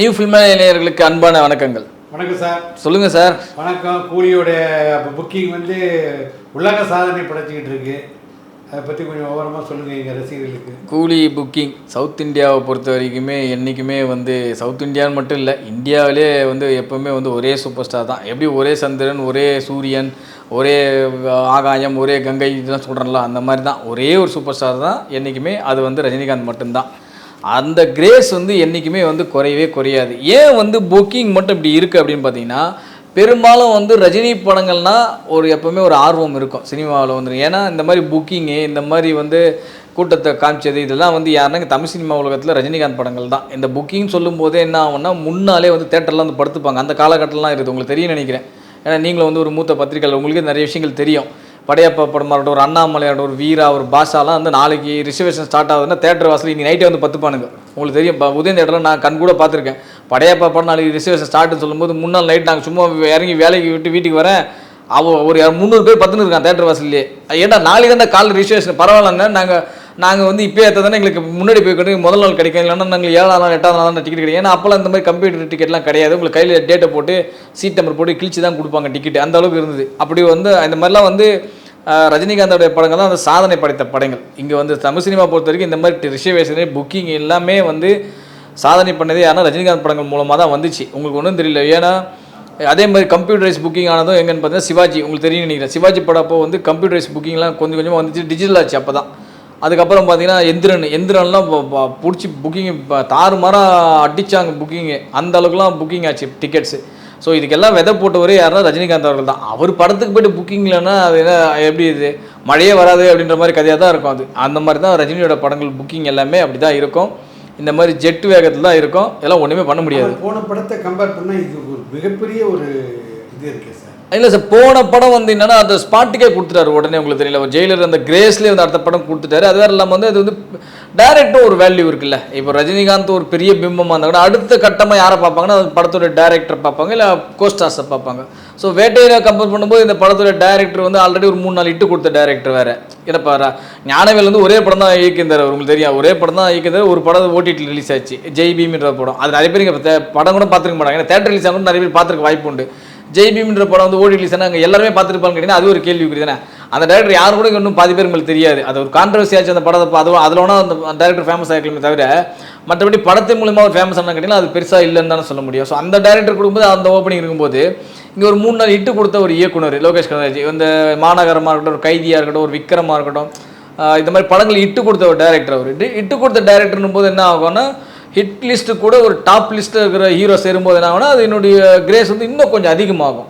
New film இளைஞர்களுக்கு அன்பான வணக்கங்கள். வணக்கம் சார். சொல்லுங்க சார். வணக்கம். கூலியோடைய புக்கிங் வந்து உலக சாதனை படைச்சிக்கிட்டு இருக்கு. அதை பற்றி கொஞ்சம் விவரமாக சொல்லுங்கள் எங்கள் ரசிகர்களுக்கு. கூலி புக்கிங் சவுத் இந்தியாவை பொறுத்த வரைக்குமே என்றைக்குமே வந்து சவுத் இந்தியான்னு மட்டும் இல்லை இந்தியாவிலே வந்து எப்போவுமே வந்து ஒரே சூப்பர் ஸ்டார் தான். எப்படி ஒரே சந்திரன் ஒரே சூரியன் ஒரே ஆகாயம் ஒரே கங்கை இதெல்லாம் சொல்கிறேன்ல அந்த மாதிரி தான். ஒரே ஒரு சூப்பர் ஸ்டார் தான் என்றைக்குமே அது வந்து ரஜினிகாந்த் மட்டும்தான். அந்த கிரேஸ் வந்து என்றைக்குமே வந்து குறையவே குறையாது. ஏன் வந்து புக்கிங் மட்டும் இப்படி இருக்குது அப்படின்னு பார்த்தீங்கன்னா பெரும்பாலும் வந்து ரஜினி படங்கள்னா ஒரு எப்போவுமே ஒரு ஆர்வம் இருக்கும் சினிமாவில் வந்து. ஏன்னா இந்த மாதிரி புக்கிங்கு இந்த மாதிரி வந்து கூட்டத்தை காமிச்சது இதெல்லாம் வந்து யாருன்னா தமிழ் சினிமா உலகத்தில் ரஜினிகாந்த் படங்கள் தான். இந்த புக்கிங் சொல்லும் போதே என்ன ஆகும்னா முன்னாலே வந்து தேட்டர்லாம் வந்து படுத்துப்பாங்க. அந்த காலகட்டம்லாம் இருக்குது உங்களுக்கு தெரியும் நினைக்கிறேன். ஏன்னா நீங்களும் வந்து ஒரு மூத்த பத்திரிகையாளர் உங்களுக்கு நிறைய விஷயங்கள் தெரியும். படையப்பா படமாக இருக்கட்டும் ஒரு அண்ணாமலையோட ஒரு வீரா ஒரு பாஷாலாம் வந்து நாளைக்கு ரிசர்வேஷன் ஸ்டார்ட் ஆகுதுன்னா தேட்டர் வாசல் இன்னைக்கு நைட்டே வந்து பத்துப்பானுங்க. உங்களுக்கு தெரியும் இப்போ உதயம் தேட்டரில் நான் கண் கூட பார்த்துருக்கேன். படையப்பா படம் நாளைக்கு ரிசர்வேஷன் ஸ்டார்ட்னு சொல்லும்போது முன்னாள் நைட் நாங்கள் சும்மா இறங்கி வேலைக்கு விட்டு வீட்டுக்கு வரேன் அவ ஒரு முந்நூறு பேர் பத்துன்னு இருக்கான் தேட்டர் வாசல்லையே ஏன்டா நாளைக்கு தான் கால் ரிசர்வேஷன் பரவாயில்லன்னா நாங்கள் நாங்கள் வந்து இப்போ ஏற்றதானே எங்களுக்கு முன்னாடி போய் கிடைக்கும் முதல் நாள் கிடைக்கும். இல்லைன்னா நாங்கள் ஏழாம் நாள் எட்டாம் நாள் தான் டிக்கெட் கிடைக்கும். ஏன்னா அப்போல்லாம் இந்த மாதிரி கம்ப்யூட்டர் டிக்கெட்லாம் கிடையாது. உங்களுக்கு கையில் டேட்டை போட்டு சீட் நம்பர் போட்டு கிழிச்சு தான் கொடுப்பாங்க டிக்கெட் அந்த அளவுக்கு இருந்தது. அப்படி வந்து இந்த மாதிரிலாம் வந்து ரஜினிகாந்தோடைய படங்கள் தான் அந்த சாதனை படைத்த படங்கள். இங்கே வந்து தமிழ் சினிமா பொறுத்த வரைக்கும் இந்த மாதிரி ரிசர்வேஷனு புக்கிங் எல்லாமே வந்து சாதனை பண்ணதே ஆனால் ரஜினிகாந்த் படங்கள் மூலமாக தான் வந்துச்சு. உங்களுக்கு ஒன்றும் தெரியல. ஏன்னா அதே மாதிரி கம்ப்யூட்டரைஸ் புக்கிங் ஆனதும் எங்கன்னு பார்த்தீங்கன்னா சிவாஜி. உங்களுக்கு தெரியும் நினைக்கிறேன். சிவாஜி படப்போ வந்து கம்ப்யூட்டரைஸ் புக்கிங்லாம் கொஞ்சம் கொஞ்சமாக வந்துச்சு. டிஜிட்டல் ஆச்சு அப்போ தான் அதுக்கப்புறம் பார்த்தீங்கன்னா எந்திரன். எந்திரன்லாம் பிடிச்சி புக்கிங் தாறுமாறாக அடித்தாங்க புக்கிங்கு அந்த அளவுக்குலாம் புக்கிங் ஆச்சு டிக்கெட்ஸு ஸோ இதுக்கெல்லாம் விதை போட்டவரே யாருன்னா ரஜினிகாந்த் அவர்கள் தான். அவர் படத்துக்கு போயிட்டு புக்கிங் இல்லைன்னா அது என்ன எப்படி இது? மழையே வராது அப்படின்ற மாதிரி கதையாக தான் இருக்கும் அது. அந்த மாதிரி தான் ரஜினியோட படங்கள் புக்கிங் எல்லாமே அப்படி தான் இருக்கும். இந்த மாதிரி ஜெட் வேகத்தில் தான் இருக்கும். இதெல்லாம் ஒன்றுமே பண்ண முடியாது. போன படத்தை கம்பேர் பண்ணால் இது ஒரு மிகப்பெரிய ஒரு இது இருக்குது இல்லை சார் போன படம் வந்து என்னன்னா அந்த ஸ்பாட்டுக்கே கொடுத்துட்டாரு உடனே உங்களுக்கு தெரியல. ஒரு ஜெயிலர் அந்த கிரேஸ்லேயே வந்து அடுத்த படம் கொடுத்துட்டாரு. அது வேறு இல்லாமல் வந்து அது வந்து டேரக்டும் ஒரு வேல்யூ இருக்குல்ல. இப்போ ரஜினிகாந்த் ஒரு பெரிய பிம்பமாக இருந்தால் கூட அடுத்த கட்டமாக யாரை பார்ப்பாங்கன்னா அந்த படத்தோட டேரக்டர் பார்ப்பாங்க இல்லை கோஸ்டாஸை பார்ப்பாங்க. ஸோ வேட்டையில கம்பேர் பண்ணும்போது இந்த படத்தோட டேரக்டர் வந்து ஆல்ரெடி ஒரு மூணு நாள் இட்டு கொடுத்த டேரக்டர் வேறு. ஏன்னா ஞானவேல் வந்து ஒரே படம் தான் இயக்கியிருந்தார் உங்களுக்கு தெரியும். ஒரே படம் தான் இயக்கியிருந்தார் ஒரு படம் ஓடிடி ரிலீஸ் ஆச்சு. ஜெய் பீம்ன்ற படம். அது நிறைய பேர் இங்கே படம் கூட பார்த்துருக்க மாட்டாங்க. ஏன்னா தேட்டர் ரிலீஸ் ஆகும் நிறைய பேர் பார்த்துருக்க வாய்ப்பு உண்டு. ஜெய் பீம்ன்ற படம் வந்து ஓடி ரிலீஸ் அங்கே எல்லாருமே பார்த்துருப்பாங்க கேட்டீங்கன்னா அது ஒரு கேள்விக்குறி தானே அந்த டேரக்டர் யாரும் கூட இன்னும் பாதி பேர் உங்களுக்கு தெரியாது. அது ஒரு கான்ட்ரவர்சி ஆச்சு அந்த படத்தை அது அதில் ஒன்றும் அந்த டேரக்டர் ஃபேமஸ் ஆகிக்கலாமே தவிர மற்றபடி படத்தின் மூலியமாக ஒரு ஃபேமஸ் ஆனால் கேட்டிங்கன்னா அது பெருசாக இல்லைன்னு தானே சொல்ல முடியும். ஸோ அந்த டேரக்டர் கொடுக்கும்போது அந்த ஓப்பனிங் இருக்கும்போது இங்கே ஒரு மூணு நாள் இட்டு கொடுத்த ஒரு இயக்குனர் லோகேஷ் கனராஜ் இந்த மாநகரமாக இருக்கட்டும் ஒரு கைதியாக இருக்கட்டும் ஒரு விக்ரமாக இருக்கட்டும் இந்த மாதிரி படங்கள் இட்டு கொடுத்த ஒரு டேரக்டர் அவர். இட்டு கொடுத்த டேரக்டர்னும் போது என்ன ஆகும்னா ஹிட் லிஸ்ட்டு கூட ஒரு டாப் லிஸ்ட்டில் இருக்கிற ஹீரோ சேரும்போது என்ன ஆகுனா அது என்னுடைய கிரேஸ் வந்து இன்னும் கொஞ்சம் அதிகமாகும்.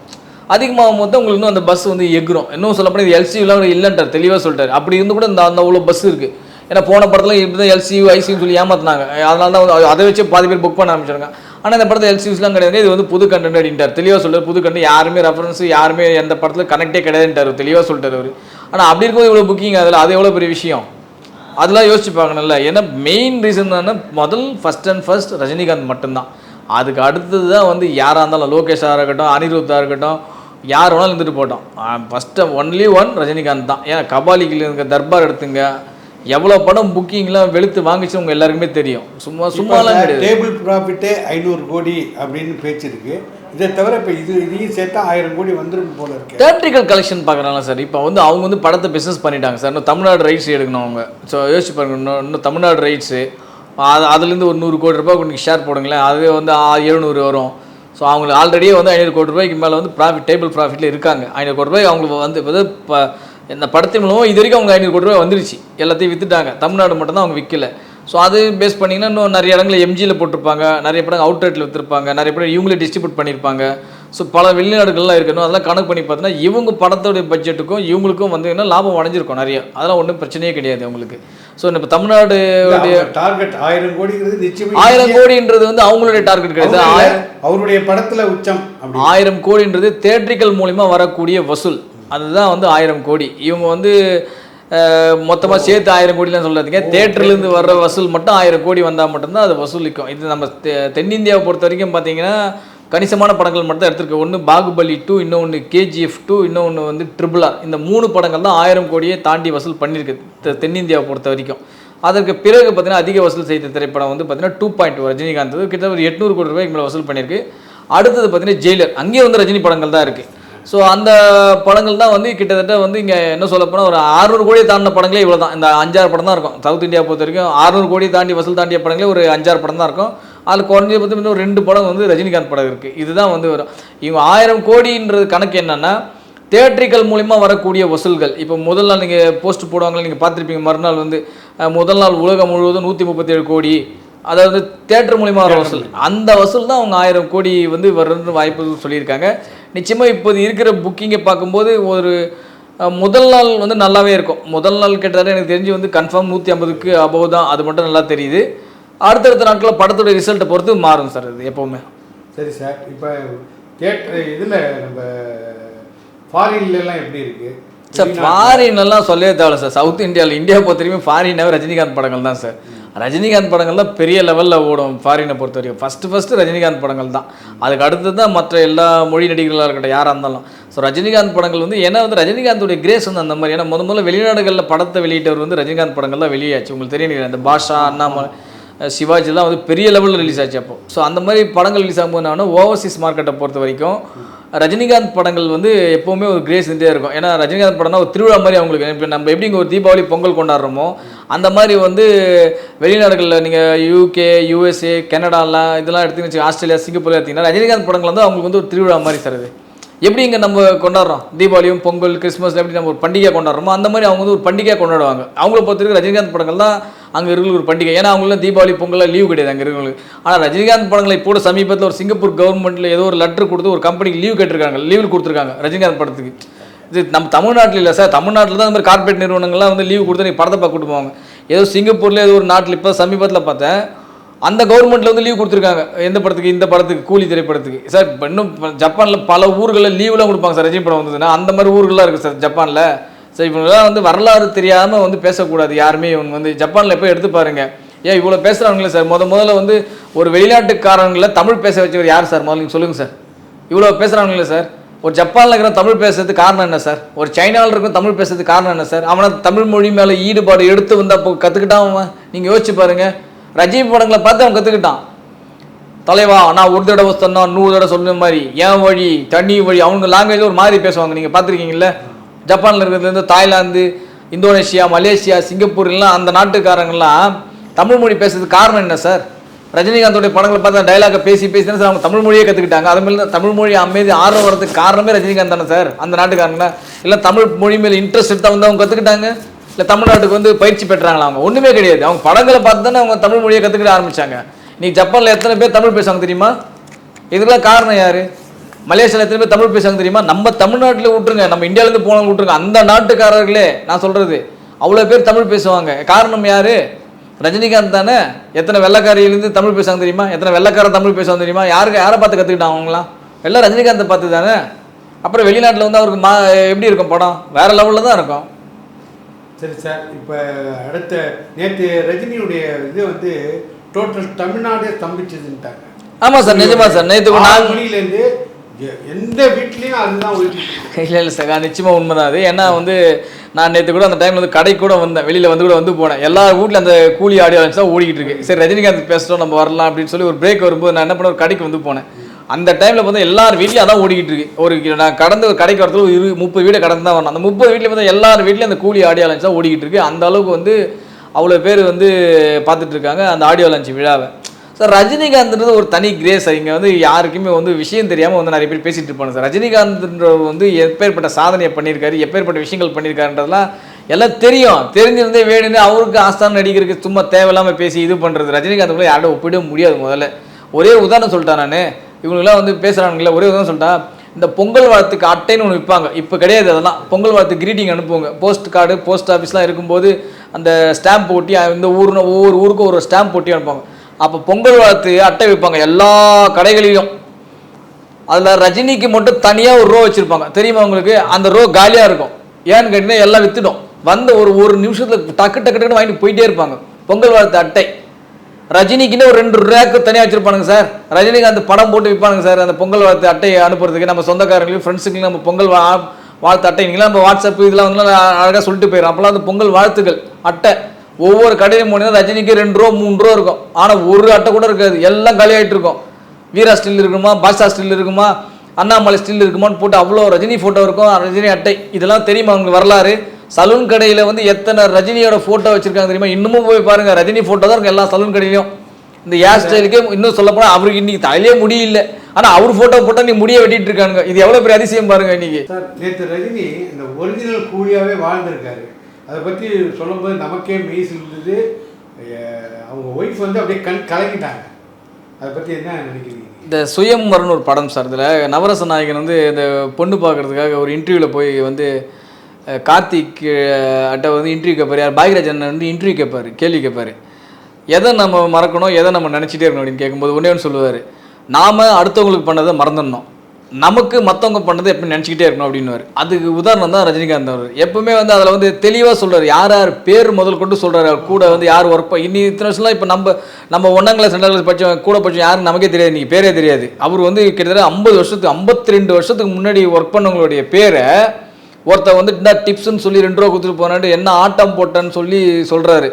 அதிகமாகும் போது தான் உங்களுக்கு இன்னும் அந்த பஸ் வந்து எகுரும். இன்னும் சொல்லப்போனால் இது எல்சியூலாம் இல்லைன்றார் தெளிவாக சொல்லிட்டார். அப்படி இருந்து கூட இந்த அந்த அவ்வளோ பஸ் இருக்குது ஏன்னா போன படத்தில் இப்படி தான் எல்சியூ ஐசியூன்னு சொல்லி ஏமாத்தினாங்க. அதனால தான் அதை வச்சு பாதி பேர் புக் பண்ண ஆரம்பிச்சிருக்காங்க ஆனால் இந்த படத்தில் எல்சியூஸ்லாம் கிடையாது. இது வந்து புது கண்டென்ட் அப்படின்ட்டார். தெளிவாக சொல்லிட்டு புது கண்டென்ட் யாருமே ரெஃபரன்ஸ் யாருமே எந்த படத்தில் கனெக்டே கிடையாதுன்ட்டார். தெளிவாக சொல்லிட்டார் அவர். ஆனால் அப்படி இருக்கும்போது இவ்வளோ புக்கிங் அதில் அது எவ்வளோ பெரிய விஷயம்? அதெல்லாம் யோசிச்சு பார்க்கணும்ல ஏன்னா மெயின் ரீசன் தானே முதல் ஃபர்ஸ்ட் அண்ட் ஃபர்ஸ்ட் ரஜினிகாந்த் மட்டும்தான். அதுக்கு அடுத்தது தான் வந்து யாராக இருந்தாலும் லோகேஷாக இருக்கட்டும் அனிருத்தாக இருக்கட்டும் யார் வேணாலும் இருந்துட்டு போட்டோம் ஃபஸ்ட்டு ஒன்லி ஒன் ரஜினிகாந்த் தான். ஏன்னா கபாலிக்கில் இருக்க தர்பார் எடுத்துங்க எவ்வளோ படம் புக்கிங்லாம் வெளுத்து வாங்கிச்சு உங்க எல்லாருக்குமே தெரியும். சும்மா சும்மாலாம் கிடையாது. டேபிள் ப்ராஃபிட்டே ஐநூறு கோடி அப்படின்னு பேச்சு இருக்கு. இதை தவிர இப்போ இது இதையும் சேர்த்தா ஆயிரம் கோடி வந்துடும் போல இருக்கு. தேட்ரிக்கல் கலெக்ஷன் பார்க்குறாங்க சார்? இப்போ வந்து அவங்க வந்து படத்தை பிஸ்னஸ் பண்ணிட்டாங்க சார். இன்னும் தமிழ்நாடு ரைட்ஸ் எடுக்கணும் அவங்க. ஸோ யோசிச்சு பாருங்க இன்னும் இன்னும் தமிழ்நாடு ரைட்ஸு அது அதுலேருந்து ஒரு நூறு கோடி ரூபாய் உங்களுக்கு ஷேர் போடுங்களேன். அதுவே வந்து எழுநூறு வரும். ஸோ அவங்களுக்கு ஆல்ரெடியே வந்து ஐநூறு கோடி ரூபாய்க்கு மேலே வந்து ப்ராஃபிட் டேபிள் ப்ராஃபிட்டில் இருக்காங்க. ஐநூறு கோடி ரூபாய் அவங்களுக்கு வந்து இப்போ இந்த படத்தின் மூலமாக இது வரைக்கும் அவங்க ஐநூறு கோடி ரூபாய் வந்துருச்சு. எல்லாத்தையும் விற்றுட்டாங்க தமிழ்நாடு மட்டும்தான் அவங்க விற்கலை ஸோ அது பேஸ் பண்ணிங்கன்னா இன்னும் நிறைய இடங்களில் எம்ஜியில் போட்டிருப்பாங்க. நிறைய படம் அவுட்லெட்டில் விற்றுருப்பாங்க நிறைய படம் இவங்களே டிஸ்ட்ரிபியூட் பண்ணியிருப்பாங்க. ஸோ பல வெளிநாடுகள்லாம் இருக்கணும். அதெல்லாம் கணக்கு பண்ணி பார்த்தீங்கன்னா இவங்க படத்தோடைய பட்ஜெட்டுக்கும் இவங்களுக்கும் வந்து என்ன லாபம் அடைஞ்சிருக்கும் நிறைய. அதெல்லாம் ஒன்றும் பிரச்சனையே கிடையாது அவங்களுக்கு. ஸோ இப்போ தமிழ்நாடு டார்கெட் ஆயிரம் கோடிங்கிறது நிச்சயம் ஆயிரம் கோடின்றது வந்து அவங்களுடைய டார்கெட் கிடையாது. அவருடைய- படத்துல உச்சம் ஆயிரம் கோடின்றது தேட்ரிக்கல் மூலிமா வரக்கூடிய வசூல். அதுதான் வந்து ஆயிரம் கோடி. இவங்க வந்து மொத்தமாக சேர்த்து ஆயிரம் கோடிலாம் சொல்லாதீங்க. தேட்டர்லேருந்து வர்ற வசூல் மட்டும் ஆயிரம் கோடி வந்தால் மட்டும்தான் அது வசூலிக்கும். இது நம்ம தெ- தென்னிந்தியாவை பொறுத்த வரைக்கும் பார்த்தீங்கன்னா கணிசமான படங்கள் மட்டும் தான் எடுத்திருக்கு. ஒன்று பாகுபலி டூ இன்னொன்று கேஜிஎஃப் டூ இன்னொன்று வந்து ட்ரிபிள் ஆர் இந்த மூணு படங்கள் தான் ஆயிரம் கோடியே தாண்டி வசூல் பண்ணியிருக்கு தென்னிந்தியாவை பொறுத்த வரைக்கும். அதற்கு பிறகு பார்த்தீங்கன்னா அதிக வசூல் செய்த திரைப்படம் வந்து பார்த்தீங்கன்னா டூ பாயிண்ட் ரஜினிகாந்த். கிட்டத்தட்ட ஒரு எட்நூறு கோடி ரூபாய்க்கு மேலே வசூல் பண்ணியிருக்கு. அடுத்தது பார்த்தீங்கன்னா ஜெயிலர் அங்கேயும் வந்து ரஜினி படங்கள் தான் இருக்குது ஸோ அந்த படங்கள் தான் வந்து கிட்டத்தட்ட வந்து இங்கே என்ன சொல்ல போனால் ஒரு அறுநூறு கோடியை தாண்டின படங்களே இவ்வளோ தான். இந்த அஞ்சாறு படம் தான் இருக்கும். சவுத் இந்தியா பொறுத்த வரைக்கும் அறுநூறு கோடி தாண்டி வசூல் தாண்டிய படங்களே ஒரு அஞ்சாறு படம் தான் இருக்கும். அதில் குறைஞ்சபட்சம் ஒரு ரெண்டு படம் வந்து ரஜினிகாந்த் படம் இருக்குது இதுதான் வந்து வரும். இவங்க ஆயிரம் கோடின்றது கணக்கு என்னன்னா தேட்ரிக்கல் மூலிமா வரக்கூடிய வசூல்கள். இப்போ முதல் நாள் நீங்கள் போஸ்ட் போடுவாங்க நீங்கள் பார்த்துருப்பீங்க. மறுநாள் வந்து முதல் நாள் உலகம் முழுவதும் நூற்றி முப்பத்தேழு கோடி. அதாவது தேட்டர் மூலிமா வர வசூல். அந்த வசூல் தான் அவங்க ஆயிரம் கோடி வந்து வர்றது வாய்ப்பு சொல்லியிருக்காங்க. நிச்சயமாக இப்போது இருக்கிற புக்கிங்கை பார்க்கும்போது ஒரு முதல் நாள் வந்து நல்லாவே இருக்கும். முதல் நாள் கிட்டத்தட்ட எனக்கு தெரிஞ்சு வந்து கன்ஃபார்ம் நூற்றி ஐம்பதுக்கு அபோவ் தான். அது மட்டும் நல்லா தெரியுது. அடுத்தடுத்த நாட்களில் படத்தோட ரிசல்ட்டை பொறுத்து மாறும் சார் இது எப்போவுமே. சரி சார் இப்போ தேட்டர் இதில் நம்ம ஃபாரின்லாம் எப்படி இருக்கு? சார் ஃபாரின் எல்லாம் சொல்லவே தேவையில்ல சார் சவுத் இந்தியாவில் இந்தியா பொறுத்த வரைக்கும் ஃபாரினாவே ரஜினிகாந்த் படங்கள் தான் சார் ரஜினிகாந்த் படங்கள் தான் பெரிய லெவலில் ஓடும் ஃபாரினை பொறுத்த வரைக்கும் ஃபஸ்ட்டு ஃபஸ்ட்டு ரஜினிகாந்த் படங்கள் தான். அதுக்கு அடுத்து தான் மற்ற எல்லா மொழி நடிகர்களாக இருக்கட்டும் யாராக இருந்தாலும். ஸோ ரஜினிகாந்த் படங்கள் வந்து ஏன்னா வந்து ரஜினிகாந்தோடைய கிரேஸ் வந்து அந்த மாதிரி. ஏன்னா முத முதல்ல வெளிநாடுகளில் படத்தை வெளியிட்டவர் வந்து ரஜினிகாந்த் படங்கள் தான் வெளியாச்சு. உங்களுக்கு தெரியும் நினைக்கிறேன். இந்த பாஷா அண்ணாமலை சிவாஜிலாம் வந்து பெரிய லெவலில் ரிலீஸ் ஆச்சு அப்போ. ஸோ அந்த மாதிரி படங்கள் ரிலீஸ் ஆகும்போது என்னன்னா ஓவர்சீஸ் மார்க்கெட்டை பொறுத்த வரைக்கும் ரஜினிகாந்த் படங்கள் வந்து எப்போவுமே ஒரு கிரேஸ் இருந்தே இருக்கும். ஏன்னா ரஜினிகாந்த் படம்னா ஒரு திருவிழா மாதிரி அவங்களுக்கு. இப்போ நம்ம எப்படி இங்கே ஒரு தீபாவளி பொங்கல் கொண்டாடுறோமோ அந்த மாதிரி வந்து வெளிநாடுகளில் நீங்கள் யூகே யூஎஸ்ஏ கனடாலாம் இதெல்லாம் எடுத்துக்கிச்சு ஆஸ்திரேலியா சிங்கப்பூர் எடுத்தீங்கன்னா ரஜினிகாந்த் படங்கள் வந்து அவங்களுக்கு வந்து ஒரு திருவிழா மாதிரி தருது எப்படி இங்கே நம்ம கொண்டாடுறோம்? தீபாவளியும் பொங்கல் கிறிஸ்மஸ் எப்படி நம்ம ஒரு பண்டிகை கொண்டாடுறோமோ அந்த மாதிரி அவங்க வந்து ஒரு பண்டிகையாக கொண்டாடுவாங்க. அவங்கள பொறுத்தவரைக்கும் ரஜினிகாந்த் படங்கள் தான் அங்கே இருக்கிற ஒரு பண்டிகை. ஏன்னா அவங்களும் தீபாவளி பொங்கல் லீவ் கிடையாது அங்கே இருக்கிறவங்களுக்கு. ஆனால் ரஜினிகாந்த் படங்களை இப்போ சமீபத்தில் ஒரு சிங்கப்பூர் கவர்மெண்ட்டில் ஏதோ ஒரு லெட்டர் கொடுத்து ஒரு கம்பெனிக்கு லீவ் கேட்டிருக்காங்க லீவ் கொடுத்துருக்காங்க ரஜினிகாந்த் படத்துக்கு. இது நம்ம தமிழ்நாட்டில் இல்லை சார். தமிழ்நாட்டில் தான் இந்த மாதிரி கார்ப்பரேட் நிறுவனங்கள்லாம் வந்து லீவு கொடுத்து நீங்கள் படத்தை பார்க்க போவாங்க. ஏதோ சிங்கப்பூரில் ஏதோ ஒரு நாட்டில் இப்போ சமீபத்தில் பார்த்தேன். அந்த கவர்மெண்ட்டில் வந்து லீவ் கொடுத்துருக்காங்க. எந்த படத்துக்கு? இந்த படத்துக்கு கூலி திரைப்படத்துக்கு. சார் இப்போ இன்னும் ஜப்பானில் பல ஊர்களில் லீவ்லாம் கொடுப்பாங்க சார். ரஜினி படம் வந்ததுன்னா அந்த மாதிரி ஊர்கள்லாம் இருக்குது சார் ஜப்பானில். சார் இவங்கெல்லாம் வந்து வரலாறு தெரியாமல் வந்து பேசக்கூடாது யாருமே. இவங்க வந்து ஜப்பானில் போய் எடுத்து பாருங்கள் ஏன் இவ்வளோ பேசுகிறாங்களே சார்? முத முதல்ல வந்து ஒரு வெளிநாட்டுக்காரங்களை தமிழ் பேச வச்சவர் யார் சார்? முதல்ல நீங்கள் சொல்லுங்கள் சார். இவ்வளோ பேசுகிறாங்களே சார். ஒரு ஜப்பானில் இருக்கிற தமிழ் பேசுறது காரணம் என்ன சார்? ஒரு சைனாவில் இருக்கிற தமிழ் பேசுறதுக்கு காரணம் என்ன சார்? அவனை தமிழ் மொழி மேலே ஈடுபாடு எடுத்து வந்து அப்போ கற்றுக்கிட்டான் அவன். நீங்கள் யோசிச்சு பாருங்க. ரஜினி படங்களை பார்த்து அவன் கற்றுக்கிட்டான் தலைவா நான் ஒரு தடவை சொன்னான் நூறு தடவை சொன்ன மாதிரி என் வழி தண்ணி வழி அவங்க லாங்குவேஜ் ஒரு மாதிரி பேசுவாங்க. நீங்கள் பார்த்துருக்கீங்கல்ல? ஜப்பானில் இருக்கிறதுலேருந்து தாய்லாந்து இந்தோனேஷியா மலேசியா சிங்கப்பூர் எல்லாம் அந்த நாட்டுக்காரங்கள்லாம் தமிழ் மொழி பேசுறதுக்கு காரணம் என்ன சார்? ரஜினிகாந்தோடைய படங்களை பார்த்து டைலாக பேசி பேசி தானே சார் அவங்க தமிழ் மொழியே கற்றுக்கிட்டாங்க அது மேலே தமிழ் மொழி அமைதி ஆர்வம் வரதுக்கு காரணமே ரஜினிகாந்த் தானே சார். அந்த நாட்டுக்காரங்களா இல்லை தமிழ் மொழி மேலே இன்ட்ரெஸ்ட் எடுத்து வந்து அவங்க கற்றுக்கிட்டாங்க இல்லை தமிழ்நாட்டுக்கு வந்து பயிற்சி பெற்றாங்களா அவங்க? ஒன்றுமே கிடையாது. அவங்க படங்களை பார்த்து தானே அவங்க தமிழ் மொழியை கற்றுக்கிட ஆரம்பித்தாங்க நீ ஜப்பானில் எத்தனை பேர் தமிழ் பேசுவாங்க தெரியுமா? இதுக்கெல்லாம் காரணம் யார்? மலேசியாவில் எத்தனை பேர் தமிழ் பேசுவாங்க தெரியுமா? நம்ம தமிழ்நாட்டில் விட்டுருங்க. நம்ம இந்தியாவிலேருந்து போனவங்க விட்டுருங்க. அந்த நாட்டுக்காரர்களே நான் சொல்கிறது அவ்வளோ பேர் தமிழ் பேசுவாங்க. காரணம் யாரு? ரஜினிகாந்த் தானே? எத்தனை வெள்ளக்காரியிலேருந்து தமிழ் பேசுவாங்க தெரியுமா? எத்தனை வெள்ளக்கார தமிழ் பேசுவாங்க தெரியுமா? யாருக்கு யாரை பார்த்து கற்றுக்கிட்டாங்க அவங்களாம்? எல்லாம் ரஜினிகாந்தை பார்த்து தானே? அப்புறம் வெளிநாட்டில் வந்து அவருக்கு மா எப்படி இருக்கும் படம்? வேற லெவலில் தான் இருக்கும். சரி சார். இப்போ அடுத்த நேற்று ரஜினியுடைய இது வந்து டோட்டல் தமிழ்நாடே ஸ்தம்பிச்சதுன்ட்டாங்க. ஆமாம் சார். நிஜமா சார். நேற்று மணிலேருந்து எ- எந்த வீட்லேயும் அதுதான் இல்லை இல்லை சார் நிச்சயமாக உண்மைதான் அது. ஏன்னா வந்து நான் நேற்று கூட அந்த டைமில் வந்து கடை கூட வந்தேன். வெளியில் வந்து கூட வந்து போனேன். எல்லா வீட்டில் அந்த கூலி ஆடியோ தான் ஓடிக்கிட்டு இருக்கு. சரி ரஜினிகாந்த் பேசுகிறோம் நம்ம வரலாம் அப்படின்னு சொல்லி ஒரு பிரேக் வரும்போது நான் என்ன பண்ண ஒரு கடைக்கு வந்து போனேன். அந்த டைமில் வந்து எல்லார் வீட்லையும் அதான் ஓடிக்கிட்டு இருக்கு. ஒரு நான் கடந்து ஒரு கடைக்கு வரத்துல ஒரு இரு முப்பது வீடு கடந்து தான் வரணும். அந்த முப்பது வீட்டில் வந்து எல்லார் வீட்லையும் அந்த கூலி ஆடியோ லான்ச் தான் ஓடிக்கிட்டு இருக்கு. அந்த அளவுக்கு வந்து அவ்வளோ பேர் வந்து பார்த்துட்டு இருக்காங்க அந்த ஆடியோ லான்ச் விழாவை. சார் ரஜினிகாந்த்ன்றது ஒரு தனி கிரேஸ் இங்கே வந்து யாருக்குமே வந்து விஷயம் தெரியாமல் வந்து நிறைய பேர் பேசிகிட்டு இருப்பாங்க சார் ரஜினிகாந்த்ன்றவர் வந்து எப்பேற்பட்ட சாதனையை பண்ணியிருக்காரு எப்பேற்பட்ட விஷயங்கள் பண்ணியிருக்காருன்றதெல்லாம் எல்லாம் தெரியும். தெரிஞ்சிருந்தே வேணும்னு அவருக்கு ஆஸ்தான நடிகருக்கு சும்மா தேவையில்லாமல் பேசி இது பண்ணுறது ரஜினிகாந்த் கூட யாரோட ஒப்பிட முடியாது முதல்ல. ஒரே உதாரணம் சொல்லிட்டேன் நான். இவங்கெல்லாம் வந்து பேசுகிறானுங்களே ஒரே உதாரணம் சொல்லிட்டேன். இந்த பொங்கல் வாழ்த்துக்கு அட்டைன்னு ஒன்று விற்பாங்க. இப்போ கிடையாது அதெல்லாம். பொங்கல் வாழ்த்து கிரீட்டிங் அனுப்புவாங்க. போஸ்ட் கார்டு போஸ்ட் ஆஃபீஸ்லாம் இருக்கும்போது அந்த ஸ்டாம்ப் ஒட்டி இந்த ஊர்னு ஒவ்வொரு ஊருக்கும் ஒரு ஸ்டாம்ப் ஒட்டி அனுப்புவாங்க. அப்போ பொங்கல் வாழ்த்து அட்டை விற்பாங்க எல்லா கடைகளிலும். அதில் ரஜினிக்கு மட்டும் தனியாக ஒரு ரோ வச்சுருப்பாங்க. தெரியுமா உங்களுக்கு? அந்த ரோ காலியாக இருக்கும். ஏன்னு கேட்டிங்கன்னா எல்லாம் விற்றுடும் வந்த ஒரு ஒரு நிமிஷத்தில் டக்கு டக்கு டக்குன்னு வாங்கிட்டு போயிட்டே இருப்பாங்க. பொங்கல் வாழ்த்து அட்டை. ரஜினிக்குன்னு ஒரு ரெண்டு ரேக்கு தனியாக வச்சுருப்பானுங்க சார். ரஜினிகாந்த் படம் போட்டு விற்பானுங்க சார் அந்த பொங்கல் வாழ்த்து அட்டையை அனுப்புறதுக்கு. நம்ம சொந்தக்காரங்களையும் ஃப்ரெண்ட்ஸுக்கு நம்ம பொங்கல் வா- வாழ்த்து அட்டை நீங்களாம் நம்ம வாட்ஸ்அப் இதெல்லாம் வந்து அழகாக சொல்லிட்டு போயிடும் அப்போல்லாம் அந்த பொங்கல் வாழ்த்துக்கள். அட்டை. ஒவ்வொரு கடையிலும் போனீங்கன்னா ரஜினிக்கு ரெண்டு ரூபா மூணு ரூபா இருக்கும். ஆனால் ஒரு அட்டை கூட இருக்காது. எல்லாம் காலியாயிட்டு இருக்கும். வீரா ஸ்டில் இருக்குமா? பாஷா ஸ்டில் இருக்குமா? அண்ணாமலை ஸ்டில் இருக்குமான்னு போட்டு அவ்வளோ ரஜினி ஃபோட்டோ இருக்கும். ரஜினி அட்டை. இதெல்லாம் தெரியுமா உங்களுக்கு வரலாறு? சலூன் கடையில் வந்து எத்தனை ரஜினியோட ஃபோட்டோ வச்சிருக்காங்க தெரியுமா? இன்னமும் போய் பாருங்க. ரஜினி ஃபோட்டோ தான் இருக்கும் எல்லா சலூன் கடையிலையும். இந்த ஹேர் ஸ்டைலுக்கே இன்னும் சொல்ல போனால் அவருக்கு இன்னைக்கு தலையிலே முடியல. ஆனால் அவர் ஃபோட்டோ போட்டால் நீ முடிய வெட்டிட்டு இருக்காங்க இது எவ்வளோ பெரிய அதிசயம் பாருங்க இன்னைக்கு. நேற்று ரஜினி இந்த ஒரிஜினல் கூலியாகவே வாழ்ந்திருக்காரு. அதை பற்றி சொல்லும்போது நமக்கே மெய் இருந்தது. அவங்க ஒய்ஃப் வந்து அப்படியே கண் கலங்கிட்டாங்க. அதை பற்றி என்ன நினைக்கிறீங்க? இந்த சுயம்வரன் ஒரு படம் சார் இதில் நவரச நாயகன் வந்து இந்த பொண்ணு பார்க்கறதுக்காக ஒரு இன்டர்வியூவில் போய் வந்து கார்த்திக் அட்டை வந்து இன்டர்வியூ கேட்பார் யார்? பாகிராஜன் வந்து இன்டர்வியூ கேட்பார் கேள்வி கேட்பார் எதை நம்ம மறக்கணும் எதை நம்ம நினச்சிட்டே இருக்கணும் அப்படின்னு கேட்கும்போது ஒன்றே ஒன்று சொல்லுவார். நாம் அடுத்தவங்களுக்கு பண்ணதை மறந்துடணும். நமக்கு மற்றவங்க பண்ணது எப்படி நினச்சிக்கிட்டே இருக்கணும் அப்படின்னு அதுக்கு உதாரணம் தான் ரஜினிகாந்த் அவர். எப்பவுமே வந்து அதில் வந்து தெளிவாக சொல்கிறார் யார் யார் பேர் முதல் கொண்டு சொல்கிறாரு அவர் கூட வந்து யார் ஒர்க் இன்னி இத்தனை வருஷம்லாம் இப்போ நம்ம நம்ம ஒன்றாம் கிளாஸ் ரெண்டாம் கிளாஸ் கூட படிச்சவங்க யாரும் நமக்கே தெரியாது. நீங்கள் பேரே தெரியாது. அவர் வந்து கிட்டத்தட்ட ஐம்பது வருஷத்துக்கு ஐம்பத்தி ரெண்டு வருஷத்துக்கு முன்னாடி ஒர்க் பண்ணவங்களுடைய பேரை ஒருத்தர் வந்து இந்த டிப்ஸ்ன்னு சொல்லி ரெண்டு ரூபா கொடுத்துட்டு போனாட்டு என்ன ஆட்டம் போட்டேன்னு சொல்லி சொல்கிறாரு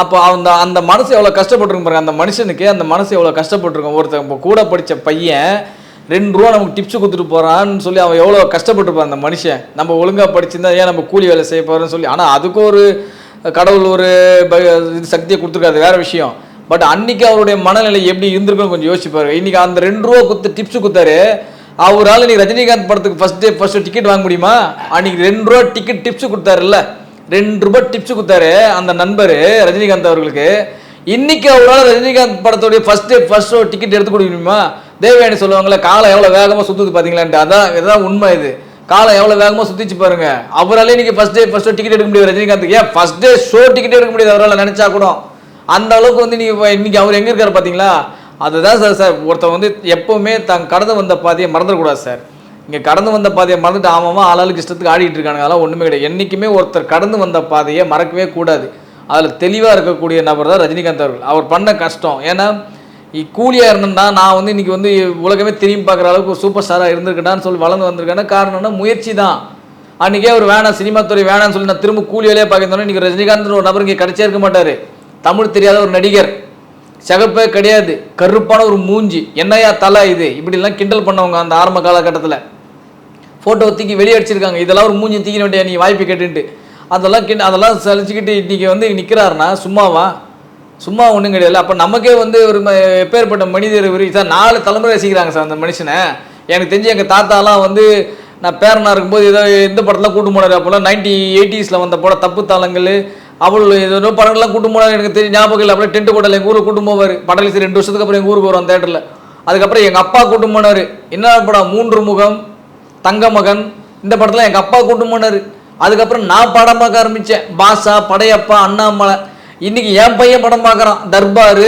அப்போ அந்த அந்த மனசு எவ்வளோ கஷ்டப்பட்டுருக்கும் பாருங்க. அந்த மனுஷனுக்கு அந்த மனசு எவ்வளோ கஷ்டப்பட்டிருக்கும். ஒருத்தர் இப்போ கூட படித்த பையன் ரெண்டு ரூபா நமக்கு டிப்ஸ் கொடுத்துட்டு போகிறான்னு சொல்லி அவன் எவ்வளோ கஷ்டப்பட்டுருப்பான் அந்த மனுஷன். நம்ம ஒழுங்காக படிச்சிருந்தா ஏன் நம்ம கூலி வேலை செய்ய போகிறோன்னு சொல்லி. ஆனால் அதுக்கும் ஒரு கடவுள் ஒரு ப- இது சக்தியை கொடுத்துருக்காது வேற விஷயம். பட் அன்னைக்கு அவருடைய மனநிலை எப்படி இருந்திருக்குன்னு கொஞ்சம் யோசிப்பாரு இன்னைக்கு அந்த ரெண்டு ரூபா கொடுத்து டிப்ஸ் கொடுத்தாரு அவரால் நீ ரஜினிகாந்த் படத்துக்கு ஃபர்ஸ்ட் டே ஃபர்ஸ்ட் டிக்கெட் வாங்க முடியுமா? அன்னைக்கு ரெண்டு ரூபா டிக்கெட் டிப்ஸ் கொடுத்தாருல்ல. ரெண்டு ரூபா டிப்ஸ் கொடுத்தாரு அந்த நண்பர் ரஜினிகாந்த் அவர்களுக்கு. இன்னைக்கு அவரால் ரஜினிகாந்த் படத்துடைய first day first show ticket எடுத்து கொடுக்க முடியுமா? தேவயானி சொல்லுவாங்கல்ல காலம் எவ்வளோ வேகமாக சுற்றுது பார்த்தீங்களான்ட்டு அதான் இதுதான் உண்மை இது. காலம் எவ்வளோ வேகமாக சுற்றிச்சு பாருங்க. அவராலே இன்னைக்கு ஃபஸ்ட் டே ஃபஸ்ட்டு டிக்கெட் எடுக்க முடியாது ரஜினிகாந்த் ஏன் ஃபர்ஸ்ட் டே ஷோ டிக்கெட் எடுக்க முடியாது அவரால் நினைச்சா கூட. அந்த அளவுக்கு வந்து நீங்கள் இன்னைக்கு அவர் எங்கே இருக்காரு பார்த்தீங்களா அதுதான் சார் சார் ஒருத்தன் வந்து எப்பவுமே தான் கடந்து வந்த பாதையை மறந்துடக்கூடாது சார் இங்கே கடந்து வந்த பாதையை மறந்துட்டு ஆமாமா ஆளாளுக்கு இஷ்டத்துக்கு ஆடிட்டு இருக்கானுங்க. அதெல்லாம் ஒன்றுமே கிடையாது. என்றைக்குமே ஒருத்தர் கடந்து வந்த பாதையை மறக்கவே கூடாது. அதில் தெளிவாக இருக்கக்கூடிய நபர் தான் ரஜினிகாந்த் அவர்கள். அவர் பண்ண கஷ்டம். ஏன்னா கூலியாக கூலியா இருந்தேன்னா நான் வந்து இன்றைக்கி வந்து உலகமே திரும்பி பார்க்குற அளவுக்கு ஒரு சூப்பர் ஸ்டாராக இருந்திருக்கேன்னு சொல்லி வளர்ந்து வந்திருக்கேன்னா காரணம்னா முயற்சி தான். அன்றைக்கே அவர் வேணாம் சினிமா துறை வேணாம்னு சொல்லி நான் திரும்ப கூலி வேலையை இன்றைக்கி ரஜினிகாந்த் ஒரு நபர் இங்கே கிடச்சே இருக்க மாட்டார். தமிழ் தெரியாத ஒரு நடிகர். சிகப்பே கிடையாது. கருப்பான ஒரு மூஞ்சி. என்னையா தலை இது? இப்படிலாம் கிண்டல் பண்ணவங்க அந்த ஆரம்ப காலகட்டத்தில். ஃபோட்டோ தூக்கி வெளியே அடிச்சிருக்காங்க. இதெல்லாம் ஒரு மூஞ்சி தூக்கின வேண்டிய நீ வாய்ப்பு கேட்டுன்ட்டு. அதெல்லாம் கிண்ட அதெல்லாம் சலிச்சுக்கிட்டு இன்றைக்கி வந்து நிற்கிறாருன்னா சும்மாவா? சும்மா ஒன்றும் கிடையாது. அப்போ நமக்கே வந்து ஒரு எப்பேற்பட்ட மனிதர் இவர். சார் நாலு தலைமுறை ரசிக்கிறாங்க சார் அந்த மனுஷனை. எனக்கு தெரிஞ்சு எங்கள் தாத்தாலாம் வந்து நான் பேரனாக இருக்கும்போது ஏதோ எந்த படத்தெலாம் கூட்டு போனார் அப்போல்லாம் நைன்டி எயிட்டிஸில் வந்த படம் தப்பு தாளங்கள். அவள் ஏதோ படங்கள்லாம் கூட்டு போனார். எனக்கு தெரியும் ஞாபகம் இல்லை. அப்படியே டென்ட் கோட்டல் எங்கள் ஊரில் கூட்டு போவார். படலிசி ரெண்டு வருஷத்துக்கு அப்புறம் எங்கள் ஊருக்கு வரும் தேட்டரில் அதுக்கப்புறம் எங்கள் அப்பா கூட்டு போனார். என்ன படம்? மூன்று முகம் தங்க மகன். இந்த படத்தில் எங்கள் அப்பா கூட்டு போனார். அதுக்கப்புறம் நான் படமாக பார்க்க ஆரம்பித்தேன் பாஷா படையப்பா அண்ணாமலை. இன்னைக்கு என் பையன் படம் பார்க்குறான். தர்பாரு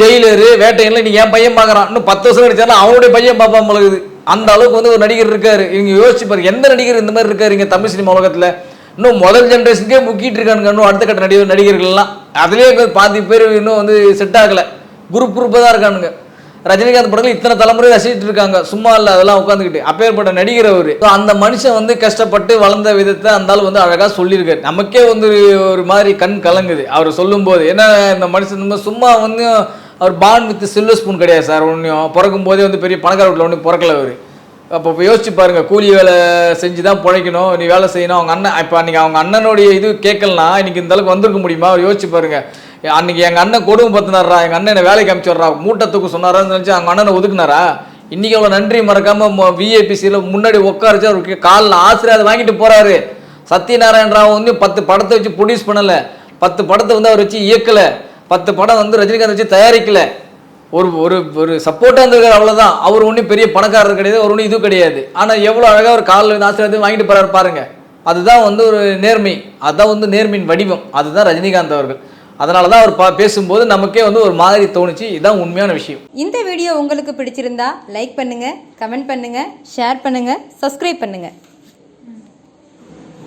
ஜெயிலரு வேட்டையன்ல இன்னைக்கு என் பையன் பார்க்குறான். இன்னும் பத்து வருஷம் நடிச்சாலும் அவனுடைய பையன் பார்ப்பான் பழகுது அந்த அளவுக்கு வந்து ஒரு நடிகர் இருக்காரு. இவங்க யோசிச்சுப்பார் எந்த நடிகர் இந்த மாதிரி இருக்காரு இங்கே தமிழ் சினிமா உலகத்தில்? இன்னும் முதல் ஜென்ரேஷனுக்கே முக்கிட்டு இருக்கானுங்க. இன்னும் அடுத்த கட்ட நடிகர் நடிகர்கள்லாம். அதுலேயே பாதி பேர் இன்னும் வந்து செட் ஆகலை. குரூப் குரூப்பாக தான் இருக்கானுங்க. ரஜினிகாந்த் படங்கள் இத்தனை தலைமுறை ரசிச்சுட்டு இருக்காங்க. சும்மா இல்லை அதெல்லாம் உட்காந்துக்கிட்டு அப்பேற்பட்ட நடிகர் அவர். அந்த மனுஷன் வந்து கஷ்டப்பட்டு வளர்ந்த விதத்தை அந்த ஆள் வந்து அழகாக சொல்லியிருக்காரு. நமக்கே வந்து ஒரு மாதிரி கண் கலங்குது. அவர் சொல்லும்போது ஏன்னா இந்த மனுஷன் சும்மா வந்து அவர் பான் வித் சில்வர் ஸ்பூன் கிடையாது சார். ஒன்றையும் பிறக்கும் போதே வந்து பெரிய பணக்கார வீட்டில் ஒன்றும் பிறக்கல அவர். அப்போ இப்போ யோசிச்சு பாருங்க கூலி வேலை செஞ்சு தான் பிழைக்கணும். நீ வேலை செய்யணும். அவங்க அண்ணன் இப்போ அன்றைக்கி அவங்க அண்ணனுடைய இது கேட்கலனா இன்னைக்கு இந்த அளவுக்கு வந்திருக்க முடியுமா? அவர் யோசிச்சு பாருங்கள் அன்னைக்கு எங்கள் அண்ணன் கொடுமை பத்தினாரா எங்கள் அண்ணனை வேலைக்கு வேலைக்கு அனுப்பிச்சுட்றா மூட்டை தூக்க சொன்னாரான்னு நினச்சி அவங்க அண்ணனை ஒதுக்குனாரா? இன்றைக்கி அவ்வளோ நன்றி மறக்காம விஐபிசியில் முன்னாடி உட்காரிச்சு அவருக்கு காலில் ஆசிரியர் வாங்கிட்டு போகிறாரு சத்யநாராயண ராவ் வந்து பத்து படத்தை வச்சு ப்ரொடியூஸ் பண்ணலை. பத்து படத்தை வந்து அவர் வச்சு இயக்கலை. பத்து படம் வந்து ரஜினிகாந்த் வச்சு தயாரிக்கல. ஒரு ஒரு ஒரு சப்போர்ட்டாக இருந்திருக்காரு அவ்வளோதான் அவர் ஒன்றும் பெரிய பணக்காரர் கிடையாது அவர் ஒன்றும் இது கிடையாது. ஆனால் எவ்வளோ அழகாக ஒரு காலில் ஆசிரியர் வாங்கிட்டு போகிறாரு பாருங்கள் அதுதான் வந்து ஒரு நேர்மை. அதுதான் வந்து நேர்மையின் வடிவம். அதுதான் ரஜினிகாந்த் அவர்கள். அதனால தான் அவர் பா பேசும்போது நமக்கே வந்து ஒரு மாதிரி தோணுச்சு. இதுதான் உண்மையான விஷயம். இந்த வீடியோ உங்களுக்கு பிடிச்சிருந்தா லைக் பண்ணுங்க கமெண்ட் பண்ணுங்க ஷேர் பண்ணுங்க சப்ஸ்கிரைப் பண்ணுங்க.